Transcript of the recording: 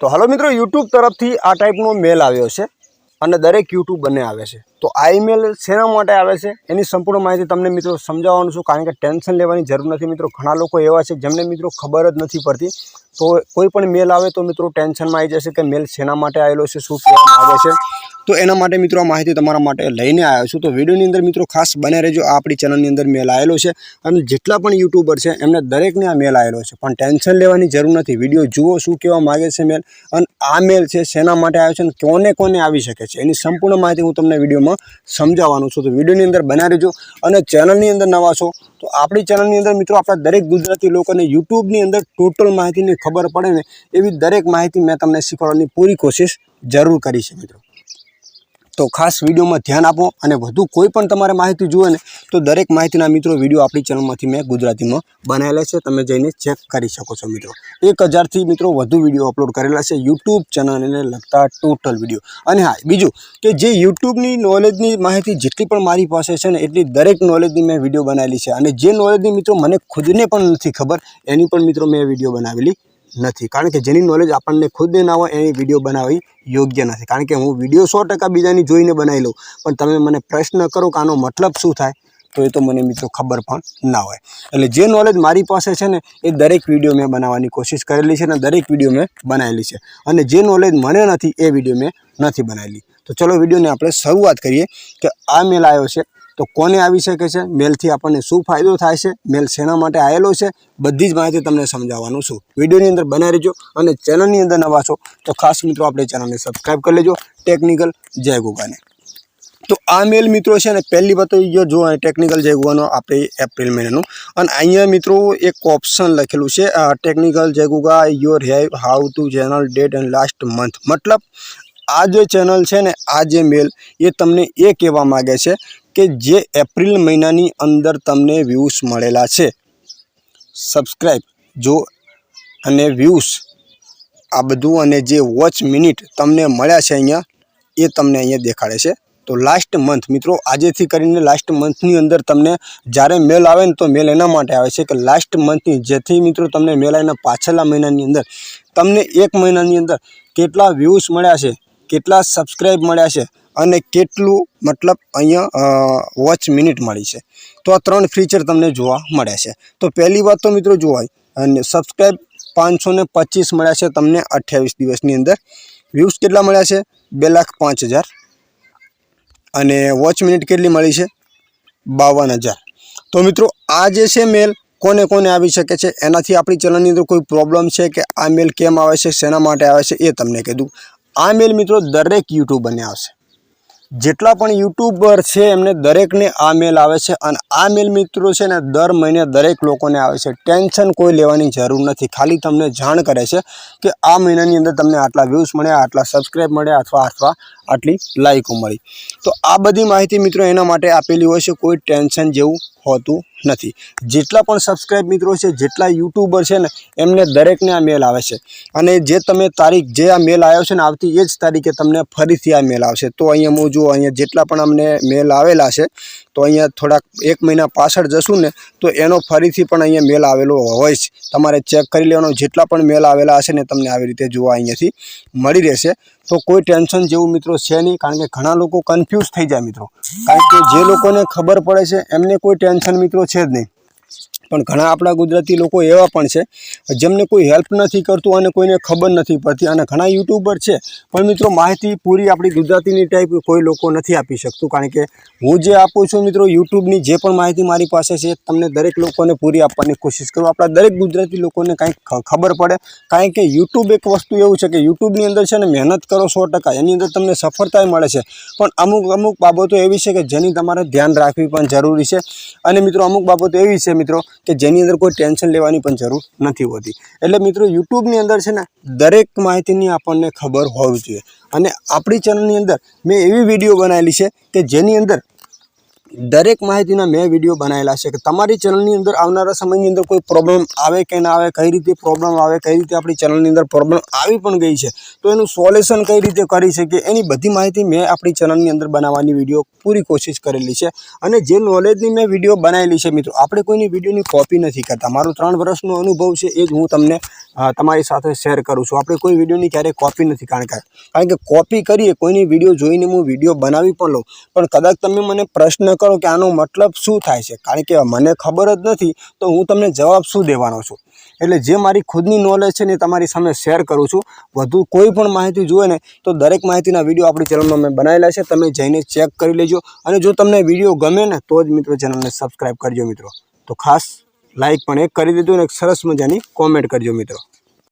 તો હાલો મિત્રો યુટ્યુબ તરફથી આ ટાઈપનો મેલ આવ્યો છે અને દરેક યુટ્યુબ બંને આવે છે. તો આ ઈમેલ શેના માટે આવે છે? એની સંપૂર્ણ માહિતી તમને મિત્રો સમજાવવાનું છું, કારણ કે ટેન્શન લેવાની જરૂર નથી મિત્રો. ઘણા લોકો એવા છે જેમને મિત્રો ખબર જ નથી પડતી. તો કોઈ પણ મેલ આવે તો મિત્રો ટેન્શનમાં આવી જશે કે મેલ શેના માટે આવેલો છે, શું કહેવામાં આવે છે? તો એના માટે મિત્રો આ માહિતી તમારા માટે લઈને આવ્યો છું. તો વિડીયોની અંદર મિત્રો ખાસ બને રહેજો. આપણી ચેનલની અંદર મેલ આવેલો છે અને જેટલા પણ યુટ્યુબર છે એમને દરેકને આ મેલ આવેલો છે. પણ ટેન્શન લેવાની જરૂર નથી. વીડિયો જુઓ શું કહેવા માગે છે મેલ અને આ મેલ છે શેના માટે આવ્યો છે અને કોને કોને આવી શકે છે. એની સંપૂર્ણ માહિતી હું તમને વિડીયોમાં સમજાવવાનું છું. તો વિડીયોની અંદર બના રહેજો અને ચેનલની અંદર નવા છો તો આપણી ચેનલની અંદર મિત્રો આપણા દરેક ગુજરાતી લોકોને યુટ્યુબની અંદર ટોટલ માહિતીની ખબર પડે ને એવી દરેક માહિતી મેં તમને શીખવાડવાની પૂરી કોશિશ જરૂર કરી છે મિત્રો. તો ખાસ વિડીયોમાં ધ્યાન આપો અને વધુ કોઈ પણ તમારે માહિતી જુએ ને તો દરેક માહિતીના મિત્રો વીડિયો આપણી ચેનલમાંથી મેં ગુજરાતીમાં બનાવેલા છે. તમે જઈને ચેક કરી શકો છો મિત્રો. એક હજારથી મિત્રો વધુ વીડિયો અપલોડ કરેલા છે યુટ્યુબ ચેનલને લગતા ટોટલ વીડિયો. અને હા, બીજું કે જે યુટ્યુબની નોલેજની માહિતી જેટલી પણ મારી પાસે છે ને એટલી દરેક નોલેજની મેં વીડિયો બનાવેલી છે. અને જે નોલેજની મિત્રો મને ખુદને પણ નથી ખબર, એની પણ મિત્રો મેં વીડિયો બનાવેલી નથી. કારણ કે જેની નોલેજ આપણને ખુદને ના હોય, એની વીડિયો બનાવવી યોગ્ય નથી. કારણ કે હું વીડિયો સો ટકા બીજાની જોઈને બનાવી લઉં, પણ તમે મને પ્રશ્ન કરો કે આનો મતલબ શું થાય, તો એ તો મને મિત્રો ખબર પણ ના હોય. એટલે જે નોલેજ મારી પાસે છે ને, એ દરેક વીડિયો મેં બનાવવાની કોશિશ કરેલી છે અને દરેક વીડિયો મેં બનાવેલી છે. અને જે નોલેજ મને નથી, એ વીડિયો મેં નથી બનાવેલી. તો ચલો વિડીયોને આપણે શરૂઆત કરીએ કે આ મેલ આવ્યો છે. તો કોને આવી શકે છે? મેલથી આપણને શું ફાયદો થાય છે? મેલ શેના માટે આવેલો છે? બધી જ માહિતી તમને સમજાવવાનું છું. વિડીયોની અંદર બનાવી રહેજો અને ચેનલની અંદર નવા છો તો ખાસ મિત્રો આપણે ચેનલને સબસ્ક્રાઈબ કરી લેજો. ટેકનિકલ જય ગોગાને. તો આ મેલ મિત્રો છે ને, પહેલી વાત ઈ જો ટેકનિકલ જય આપણે એપ્રિલ મહિનાનું. અને અહીંયા મિત્રો એક ઓપ્શન લખેલું છે technical જયગુગા your have how to channel date and last month મતલબ, આ જે ચેનલ છે ને, આ જે મેલ, એ તમને એ કહેવા માગે છે કે જે એપ્રિલ મહિનાની અંદર તમને વ્યૂઝ મળેલા છે. સબસ્ક્રાઈબ જો અને વ્યૂઝ આ બધું અને જે વોચ મિનિટ તમને મળ્યા છે અહીંયા, એ તમને અહીંયા દેખાડે છે. તો લાસ્ટ મંથ મિત્રો, આજેથી કરીને લાસ્ટ મંથની અંદર તમને જ્યારે મેલ આવે ને તો મેલ એના માટે આવે છે કે લાસ્ટ મંથની જેથી મિત્રો તમને મેલ આવીને પાછલા મહિનાની અંદર, તમને એક મહિનાની અંદર કેટલા વ્યૂઝ મળ્યા છે કેટલા સબસ્ક્રાઈબ મળ્યા છે અને કેટલું મતલબ અહીંયા વોચ મિનિટ મળી છે. તો આ ત્રણ ફીચર તમને જોવા મળ્યા છે. તો પહેલી વાત તો મિત્રો જોવાય, અને સબસ્ક્રાઈબ પાંચસો ને પચીસ મળ્યા છે તમને અઠ્યાવીસ દિવસની અંદર. વ્યૂઝ કેટલા મળ્યા છે? બે લાખ પાંચ હજાર. અને વોચ મિનિટ કેટલી મળી છે? બાવન હજાર. તો મિત્રો આ જે છે મેલ કોને કોને આવી શકે છે? એનાથી આપણી ચેનલની અંદર કોઈ પ્રોબ્લેમ છે કે આ મેલ કેમ આવે છે, શેના માટે આવે છે, એ તમને કીધું આ મેલ મિત્રો દરેક યુટ્યુબરને આવશે. જેટલા પણ યુટ્યુબર છે, એમને દરેકને આ મેલ આવે છે અને આ મેલ મિત્રો છે ને, દર મહિને દરેક લોકોને આવે છે. ટેન્શન કોઈ લેવાની જરૂર નથી. ખાલી તમને જાણ કરે છે કે આ મહિનાની અંદર તમને આટલા વ્યૂઝ મળ્યા, આટલા સબસ્ક્રાઈબ મળ્યા અથવા અથવા આટલી લાઈકો મળી તો આ બધી માહિતી મિત્રો એના માટે આપેલી હોય છે. કોઈ ટેન્શન જેવું હોતું નથી. જેટલા પણ સબસ્ક્રાઈબ મિત્રો છે, જેટલા યુટ્યુબર છે ને, એમને દરેકને આ મેલ આવે છે. અને જે તમે તારીખ, જે આ મેલ આવ્યો છે ને, આવતી એ જ તારીખે તમને ફરીથી આ મેલ આવશે. તો અહીંયા હું જુઓ અહીંયા જેટલા પણ અમને મેલ આવેલા છે, તો અહીંયા થોડાક એક મહિના પાછળ જશું ને, તો એનો ફરીથી પણ અહીંયા મેલ આવેલો હોય છે. તમારે ચેક કરી લેવાનો. જેટલા પણ મેલ આવેલા હશે ને, તમને આવી રીતે જોવા અહીંયાથી મળી રહેશે. તો કોઈ ટેન્શન જેવું મિત્રો છે નહીં, કારણ કે ઘણા લોકો કન્ફ્યુઝ થઈ જાય મિત્રો. કારણ કે જે લોકોને ખબર પડે છે, એમને કોઈ ટેન્શન મિત્રો છે જ નહીં. પણ ઘણા આપણા ગુજરાતી લોકો એવા પણ છે, જેમને કોઈ હેલ્પ નથી કરતું અને કોઈને ખબર નથી પડતી અને ઘણા યુટ્યુબર છે. પણ મિત્રો, માહિતી પૂરી આપણી ગુજરાતીની ટાઈપ કોઈ લોકો નથી આપી શકતું. કારણ કે હું જે આપું છું મિત્રો યુટ્યુબની જે પણ માહિતી મારી પાસે છે, તમને દરેક લોકોને પૂરી આપવાની કોશિશ કરું. આપણા દરેક ગુજરાતી લોકોને કાંઈક ખબર પડે. કારણ કે યુટ્યુબ એક વસ્તુ એવું છે કે યુટ્યુબની અંદર છે ને મહેનત કરો સો એની અંદર તમને સફળતાય મળે છે. પણ અમુક અમુક બાબતો એવી છે કે જેની તમારે ધ્યાન રાખવી પણ જરૂરી છે. અને મિત્રો, અમુક બાબતો એવી છે મિત્રો કે જેની અંદર કોઈ ટેન્શન લેવાની પણ જરૂર નથી હોતી. એટલે મિત્રો યુટ્યુબની અંદર છે ને દરેક માહિતીની આપણને ખબર હોવી જોઈએ. અને આપણી ચેનલની અંદર મેં એવી વીડિયો બનાવેલી છે કે જેની અંદર દરેક માહિતીના મેં વીડિયો બનાવેલા છે કે તમારી ચેનલની અંદર આવનારા સમયની અંદર કોઈ પ્રોબ્લેમ આવે કે ના આવે, કઈ રીતે પ્રોબ્લેમ આવે, કઈ રીતે આપણી ચેનલની અંદર પ્રોબ્લેમ આવી પણ ગઈ છે, તો એનું સોલ્યુશન કઈ રીતે કરી શકીએ, એની બધી માહિતી મેં આપણી ચેનલની અંદર બનાવવાની વીડિયો પૂરી કોશિશ કરેલી છે. અને જે નોલેજની મેં વીડિયો બનાવેલી છે મિત્રો, આપણે કોઈની વિડીયોની કોપી નથી કરતા. મારો ત્રણ વર્ષનો અનુભવ છે, એ જ હું તમને તમારી સાથે શેર કરું છું. આપણે કોઈ વિડીયોની ક્યારેય કોપી નથી કારણ કે કારણ કે કોપી કરીએ, કોઈની વીડિયો જોઈને હું વીડિયો બનાવી પણ લઉં. પણ કદાચ તમે મને પ્રશ્ન કરો કે આનો મતલબ શું થાય છે? કારણ કે મને ખબર જ નથી, તો હું તમને જવાબ શું દેવાનો છું? એટલે જે મારી ખુદની નોલેજ છે ને એ તમારી સામે શેર કરું છું. વધુ કોઈ પણ માહિતી જોઈએ ને, તો દરેક માહિતીના વીડિયો આપણી ચેનલમાં મેં બનાવેલા છે. તમે જઈને ચેક કરી લેજો. અને જો તમને વીડિયો ગમે ને, તો જ મિત્રો ચેનલને સબસ્ક્રાઈબ કરજો મિત્રો. તો ખાસ લાઈક પણ એક કરી દેજો અને એક સરસ મજાની કોમેન્ટ કરજો મિત્રો.